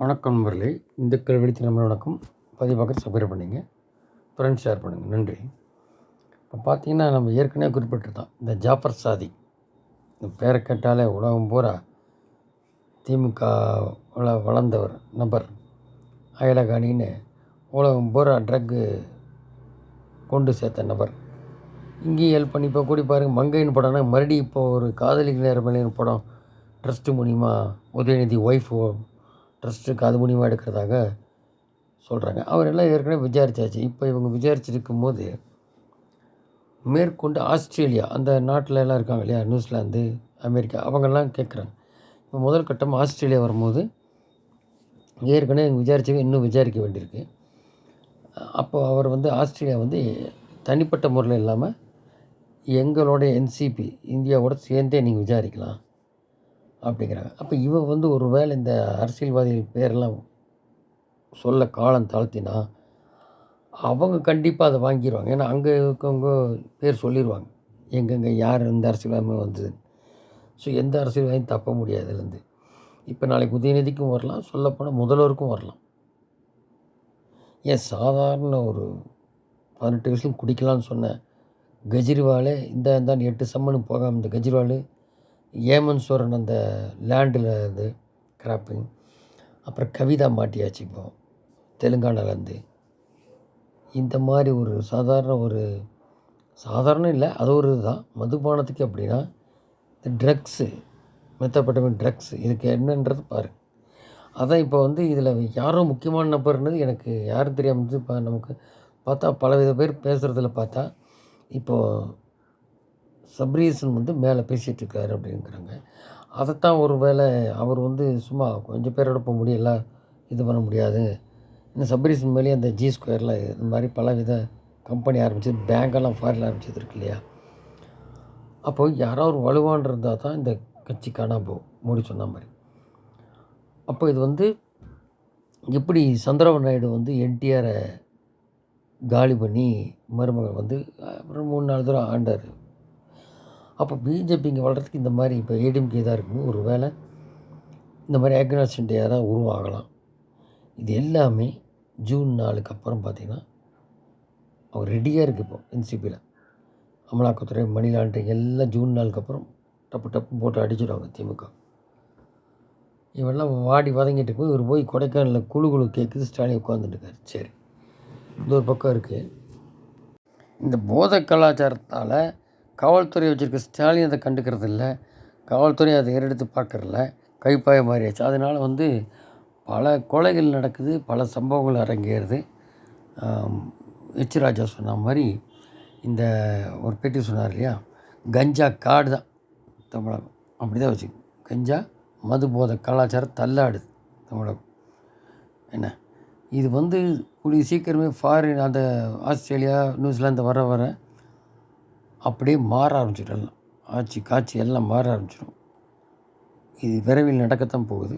வணக்கம் நண்பர்களே. இந்துக்கள் வெடித்த நம்ம வணக்கம். பதிவாக சப்ஸ்கிரைப் பண்ணிங்க. ஃப்ரெண்ட்ஸ் ஷேர் பண்ணுங்கள் நன்றி. இப்போ பார்த்தீங்கன்னா நம்ம ஏற்கனவே குறிப்பிட்டிருந்தோம். இந்த ஜாஃபர் சாதி. இந்த பேரை கேட்டாலே உலகம் பூரா திமுக வளர்ந்தவர் நபர் அயலகாணின்னு உலகம் பூரா ட்ரக்கு கொண்டு சேர்த்த நபர். இங்கேயும் ஹெல்ப் பண்ணி இப்போ கூடி பாருங்கள் மங்கைன்னு படம்னா மறுபடியும் இப்போ ஒரு காதலிக்கு நேரம் படம். ட்ரஸ்ட்டு மூலிமா உதயநிதி ஒய்ஃப் ட்ரஸ்ட்டுக்கு அது மூலிமா எடுக்கிறதாக சொல்கிறாங்க அவரெல்லாம் ஏற்கனவே விசாரிச்சாச்சு. இப்போ இவங்க விசாரிச்சிருக்கும் போது மேற்கொண்டு ஆஸ்திரேலியா அந்த நாட்டில் எல்லாம் இருக்காங்க இல்லையா? நியூசிலாந்து அமெரிக்கா அவங்கெல்லாம் கேட்குறாங்க. இப்போ முதல் கட்டம் ஆஸ்திரேலியா வரும்போது ஏற்கனவே விசாரிச்சவங்க இன்னும் விசாரிக்க வேண்டியிருக்கு. அப்போ அவர் வந்து ஆஸ்திரேலியா வந்து தனிப்பட்ட முறையில் இல்லாமல் எங்களோட என்சிபி இந்தியாவோட சேர்ந்தே நீங்கள் விசாரிக்கலாம். அப்படிங்கிறாங்க. அப்போ இவன் வந்து ஒரு வேளை இந்த அரசியல்வாதிகள் பேரெல்லாம் சொல்ல காலம் தாழ்த்தினா அவங்க கண்டிப்பாக அதை வாங்கிடுவாங்க ஏன்னா அங்கே இருக்கவங்க பேர் சொல்லிடுவாங்க எங்கெங்கே யார் இந்த அரசியல்வாதி வந்தது. ஸோ எந்த அரசியல்வாதியும் தப்ப முடியாது இதுலேருந்து இப்போ நாளைக்கு உதயநிதிக்கும் வரலாம். சொல்லப்போனால் முதல்வருக்கும் வரலாம். ஏன் சாதாரண ஒரு பதினெட்டு வயசுலையும் குடிக்கலாம்னு சொன்ன கெஜ்ரிவாலே இந்த இந்த எட்டு சம்மனு போகாமல் இந்த கெஜ்ரிவால் ஏமன் அந்த லேண்டில் இருந்து கிராப்பிங். அப்புறம் கவிதா மாட்டியாச்சு இப்போ தெலுங்கானாலேருந்து. இந்த மாதிரி ஒரு சாதாரண ஒரு சாதாரணம் இல்லை அது ஒரு இதுதான். மதுபானத்துக்கு அப்படின்னா இந்த ட்ரக்ஸு மெத்தப்பட்டவன் ட்ரக்ஸ் இதுக்கு என்னன்றது பாரு. அதான் இப்போ வந்து இதில் யாரோ முக்கியமான நபர்னது எனக்கு யாரும் தெரியாமல் இப்போ நமக்கு பார்த்தா பலவித பேர் பேசுகிறதுல பார்த்தா இப்போது சப்ரீசன் வந்து மேலே பேசிகிட்டு இருக்காரு அப்படிங்கிறாங்க. அதைத்தான் ஒரு வேளை அவர் வந்து சும்மா கொஞ்சம் பேரோட போக முடியல இது பண்ண முடியாது. இந்த சப்ரீசன் மேலேயே அந்த ஜி ஸ்கொயரில் இந்த மாதிரி பலவித கம்பெனி ஆரம்பிச்சது பேங்கெல்லாம் ஃபாரில் ஆரம்பிச்சது இருக்கு இல்லையா? அப்போ யாரோ ஒரு வலுவான் இருந்தால் தான் இந்த கட்சி காணாம போகும் மோடி சொன்ன மாதிரி. அப்போ இது வந்து எப்படி சந்திரபாபு நாயுடு வந்து என்டிஆரை காலி பண்ணி மருமகன் வந்து அப்புறம் மூணு நாலு தூரம் ஆண்டார். அப்போ பிஜேபி இங்கே வளர்கிறதுக்கு இந்த மாதிரி இப்போ ஏடிஎம்கே தான் இருக்கும் ஒரு வேளை இந்த மாதிரி ஏக்நாத் சிண்டியா தான் உருவாகலாம். இது எல்லாமே ஜூன் நாலுக்கு அப்புறம் பார்த்திங்கன்னா அவர் ரெடியாக இருக்குது இப்போ என்சிபியில் அமலாக்கத்துறை மணி லாண்டரிங் எல்லாம் ஜூன் நாளுக்கு அப்புறம் டப்பு டப்பு போட்டு அடிச்சிடுவாங்க திமுக. இவெல்லாம் வாடி வதங்கிட்டு போய் இவர் போய் கொடைக்கானலில் குழு குழு கேட்குது ஸ்டாலின் உட்காந்துட்டுருக்காரு சரி இந்த ஒரு பக்கம் இருக்குது இந்த போதை கலாச்சாரத்தால் காவல்துறை வச்சுருக்க ஸ்டாலின் அதை கண்டுக்கிறது இல்லை காவல்துறை அதை ஏறெடுத்து பார்க்கறதில்ல கைப்பாய மாறியாச்சு. அதனால் வந்து பல கொலைகள் நடக்குது பல சம்பவங்கள் அரங்கேறுது. எச் ராஜா சொன்ன மாதிரி இந்த ஒரு பேட்டி சொன்னார் இல்லையா? கஞ்சா காடு தான் தமிழகம். அப்படி தான் வச்சு கஞ்சா மது போத கலாச்சாரம் தள்ளாடுது தமிழகம். என்ன? இது வந்து கூடிய சீக்கிரமே ஃபாரின் அந்த ஆஸ்திரேலியா நியூசிலாந்து வர வர அப்படியே மாற ஆரம்பிச்சிடும் எல்லாம் ஆட்சி காட்சி எல்லாம் மாற ஆரம்பிச்சிடும் இது விரைவில் நடக்கத்தான் போகுது.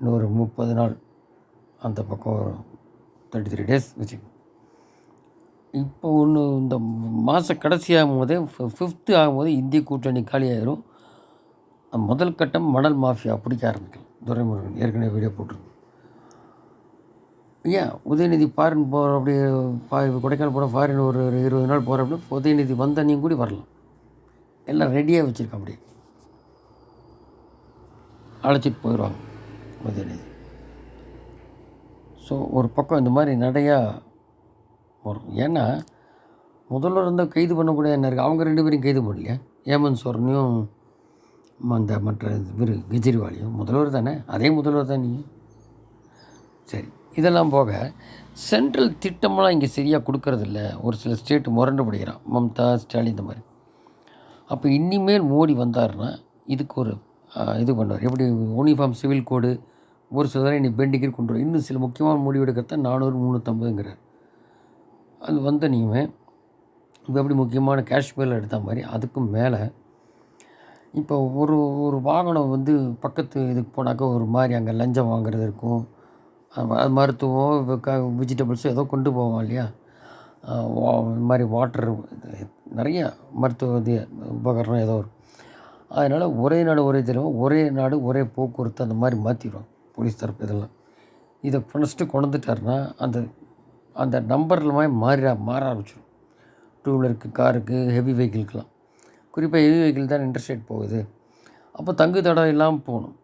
இன்னொரு முப்பது நாள் அந்த பக்கம் ஒரு தேர்ட்டி த்ரீ டேஸ் வச்சு இப்போ ஒன்று இந்த மாத கடைசி ஆகும்போதே ஃபிஃப்த்து ஆகும்போது இந்திய கூட்டணி காலியாயிரும். முதல் கட்டம் மணல் மாஃபியா பிடிக்க ஆரம்பிக்கும். துரைமுருகன் ஏற்கனவே வீடியோ போட்டிருக்கு ஏன்? உதயநிதி ஃபாரின் போகிற அப்படி பா கொடைக்கானல் போகிற ஃபாரின் ஒரு ஒரு இருபது நாள் போகிற அப்படி உதயநிதி வந்த நீங்கள் கூட வரலாம். எல்லாம் ரெடியாக வச்சுருக்கோம் அப்படி அழைச்சிட்டு போயிடுவாங்க உதயநிதி. ஸோ ஒரு பக்கம் இந்த மாதிரி நிறையா வரும். ஏன்னா முதல்வர் இருந்தால் கைது பண்ணக்கூடிய என்ன இருக்குது அவங்க ரெண்டு பேரையும் கைது பண்ணலையா? ஏமன் சோரனையும் அந்த மற்ற இவர் கெஜ்ரிவாலையும். முதல்வர் தானே? அதே முதல்வர் தான் நீங்கள் சரி. இதெல்லாம் போக சென்ட்ரல் திட்டமெல்லாம் இங்கே சரியாக கொடுக்கறதில்ல. ஒரு சில ஸ்டேட்டு முரண்டு பிடிக்கிறான் மம்தா ஸ்டாலின் இந்த மாதிரி. அப்போ இனிமேல் மோடி வந்தார்னா இதுக்கு ஒரு இது பண்ணுவார். எப்படி யூனிஃபார்ம் சிவில் கோடு ஒரு சில தடவை இன்னைக்கு பெண்டிங்கர் கொண்டு வரும் இன்னும் சில முக்கியமான முடிவு எடுக்கிறத நானூறு முந்நூற்றம்பதுங்கிறார் அது வந்த நீங்கள் இப்போ எப்படி முக்கியமான காஷ்மீரில் எடுத்த மாதிரி அதுக்கும் மேலே இப்போ ஒரு ஒரு வாகனம் வந்து பக்கத்து இதுக்கு போனாக்கா ஒரு மாதிரி அங்கே லஞ்சம் வாங்குறது இருக்கும். அது மருத்துவம் வெஜிடபிள்ஸோ ஏதோ கொண்டு போவோம் இல்லையா? இந்த மாதிரி வாட்டர் நிறைய மருத்துவ இது உபகரணம் ஏதோ இருக்கும் அதனால் ஒரே நாடு ஒரே தெரியும் ஒரே நாடு ஒரே போக்குவரத்து அந்த மாதிரி மாற்றிடுவோம் போலீஸ் தரப்பு இதெல்லாம். இதை ஃபஸ்ட்டு கொண்டுட்டாருன்னா அந்த அந்த நம்பரில் மாதிரி மாறி மாற ஆரம்பிச்சிடும் டூ வீலருக்கு காருக்கு ஹெவி வெஹிக்கிள்க்கெலாம் குறிப்பாக ஹெவி வெஹிக்கிள் தான் இன்டர்ஸ்டேட் போகுது. அப்போ தங்கு தடம் இல்லாமல் போகணும்.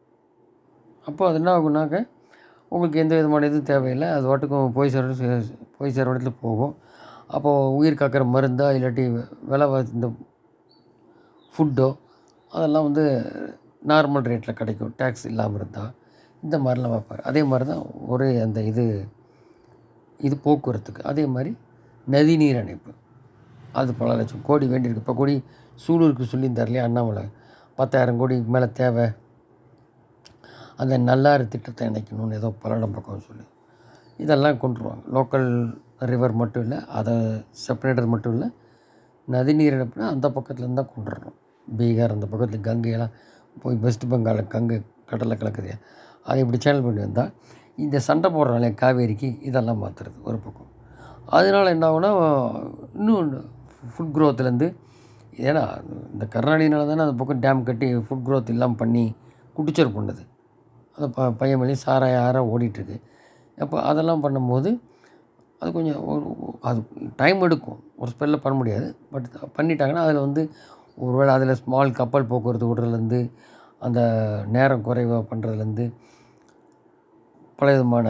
அப்போ அது என்ன ஆகுனாக்க உங்களுக்கு எந்த விதமான இதுவும் தேவையில்லை. அது வாட்டுக்கும் போய் சேர போய் சேர இடத்துல போகும். அப்போது உயிர் காக்கிற மருந்தா இல்லாட்டி விலை இந்த ஃபுட்டோ அதெல்லாம் வந்து நார்மல் ரேட்டில் கிடைக்கும். டேக்ஸ் இல்லாமல் இருந்தால் இந்த மாதிரிலாம் வைப்பார். அதே மாதிரி தான் ஒரே அந்த இது இது போக்குவரத்துக்கு. அதே மாதிரி நதி நீர் அணைப்பு. அது பல லட்சம் கோடி வேண்டியிருக்கு. இப்போ கோடி சூலூருக்கு சொல்லியிருந்தார் இல்லையா அண்ணாமலை. பத்தாயிரம் கோடி மேலே தேவை. அந்த நல்லாறு திட்டத்தை இணைக்கணும்னு ஏதோ பல்லடம் பக்கம் சொல்லி. இதெல்லாம் கொண்டுருவாங்க லோக்கல் ரிவர் மட்டும் இல்லை அதை செப்பரேட்டர் மட்டும் இல்லை நதிநீர் இழப்புனா அந்த பக்கத்துலேருந்து தான் கொண்டுடணும் பீகார் அந்த பக்கத்தில் கங்கையெல்லாம் போய் வெஸ்ட் பெங்கால் கங்கை கடலில் கலக்குது அதை இப்படி சேனல் பண்ணி வந்தால் இந்த சண்டை போடுறாங்களே காவேரிக்கு இதெல்லாம் மாற்றுறது ஒரு பக்கம். அதனால் என்ன ஆகுனா இன்னும் ஃபுட் க்ரோத்துலேருந்து ஏன்னா இந்த கருணாநிதினால தானே அந்த பக்கம் டேம் கட்டி ஃபுட் க்ரோத் இல்லாமல் பண்ணி குடிச்சர் பண்ணுது அந்த ப பையன் மேலேயும் சாராய ஆறாக ஓடிட்டுருக்கு. அப்போ அதெல்லாம் பண்ணும்போது அது கொஞ்சம் ஒரு அது டைம் எடுக்கும். ஒரு ஸ்பெல்லில் பண்ண முடியாது. பட் பண்ணிட்டாங்கன்னா அதில் வந்து ஒருவேளை அதில் ஸ்மால் கப்பல் போக்குவரத்து விடுறதுலேருந்து அந்த நேரம் குறைவாக பண்ணுறதுலேருந்து பல விதமான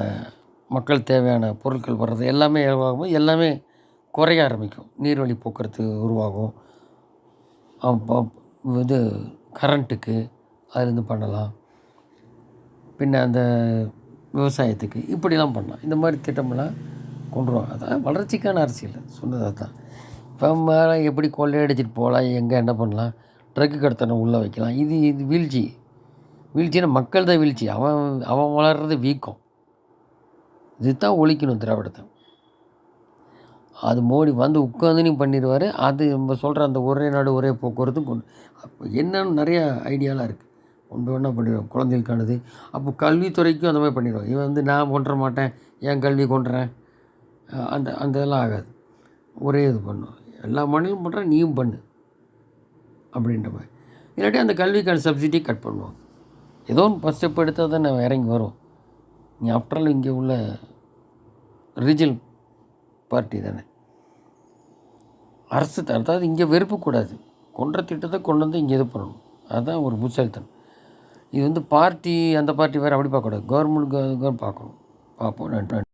மக்கள் தேவையான பொருட்கள் வர்றது எல்லாமே உருவாகும்போது எல்லாமே குறைய ஆரம்பிக்கும். நீர்வழி போக்குவரத்து உருவாகும். அப்போ இது கரண்ட்டுக்கு அதுலேருந்து பண்ணலாம். பின்ன அந்த விவசாயத்துக்கு இப்படிலாம் பண்ணலாம். இந்த மாதிரி திட்டமெல்லாம் கொண்டு வருவாங்க. அதான் வளர்ச்சிக்கான அரசியல். சொன்னது அதுதான். இப்போ மேலே எப்படி கொள்ளையடிச்சிட்டு போகலாம் எங்கே என்ன பண்ணலாம் ட்ரக்கு கடத்தனை உள்ளே வைக்கலாம். இது இது வீழ்ச்சி. வீழ்ச்சின்னா மக்கள் தான் வீழ்ச்சி. அவன் அவன் வளர்கிறது வீக்கம். இதுதான் ஒழிக்கணும் திராவிடத்தை. அது மோடி வந்து உட்காந்து பண்ணிடுவார். அது நம்ம சொல்கிற அந்த ஒரே நாடு ஒரே போக்குவரத்தும் கொண்டு அப்போ என்னன்னு நிறையா ஐடியாலாம் இருக்குது ஒன்று ஒன்றா பண்ணிடுவோம். குழந்தைகளுக்கானது அப்போ கல்வித்துறைக்கும் அந்த மாதிரி பண்ணிடுவோம். இவன் வந்து நான் கொண்டுற மாட்டேன். ஏன் கல்வி கொண்டுறேன் அந்த அந்த இதெல்லாம் ஆகாது. ஒரே இது பண்ணும். எல்லா மாநிலம் பண்ணுறேன் நீயும் பண்ணு. அப்படின்ற மாதிரி. இல்லாட்டி அந்த கல்விக்கான சப்சிடி கட் பண்ணுவோம். ஏதோ ஒன்று ஃபஸ்ட் ஸ்டெப் எடுத்தால் தான் நான் இறங்கி வரும். நீ ஆஃப்டர் இங்கே உள்ள ரீஜனல் பார்ட்டி தானே. அரசு அதாவது இங்கே வெறுப்பு கூடாது. கொன்ற திட்டத்தை கொண்டு வந்து இங்கே இது பண்ணணும். அதுதான் ஒரு புத்தாலித்தனம் இது வந்து பார்ட்டி அந்த பார்ட்டி வேறு அப்படி பார்க்கக்கூடாது. கவர்மெண்ட் பார்க்கணும். பார்ப்போம். நன்றி